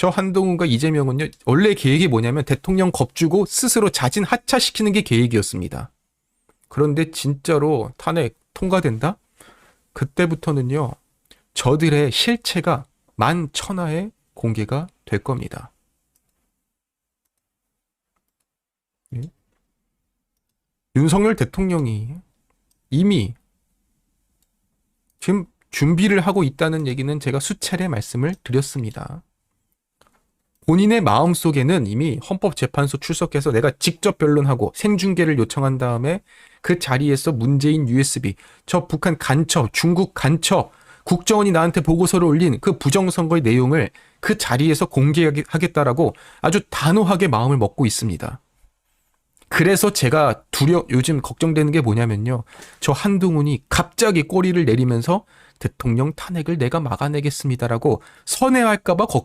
저 한동훈과 이재명은요, 원래 계획이 뭐냐면 대통령 겁주고 스스로 자진 하차시키는 게 계획이었습니다. 그런데 진짜로 탄핵 통과된다? 그때부터는요, 저들의 실체가 만천하에 공개가 될 겁니다. 예? 윤석열 대통령이 이미 지금 준비를 하고 있다는 얘기는 제가 수차례 말씀을 드렸습니다. 본인의 마음 속에는 이미 헌법재판소 출석해서 내가 직접 변론하고 생중계를 요청한 다음에 그 자리에서 문재인 USB, 저 북한 간첩, 중국 간첩, 국정원이 나한테 보고서를 올린 그 부정선거의 내용을 그 자리에서 공개하겠다라고 아주 단호하게 마음을 먹고 있습니다. 그래서 제가 두려, 요즘 걱정되는 게 뭐냐면요. 저 한동훈이 갑자기 꼬리를 내리면서 대통령 탄핵을 내가 막아내겠습니다라고 선회할까봐 걱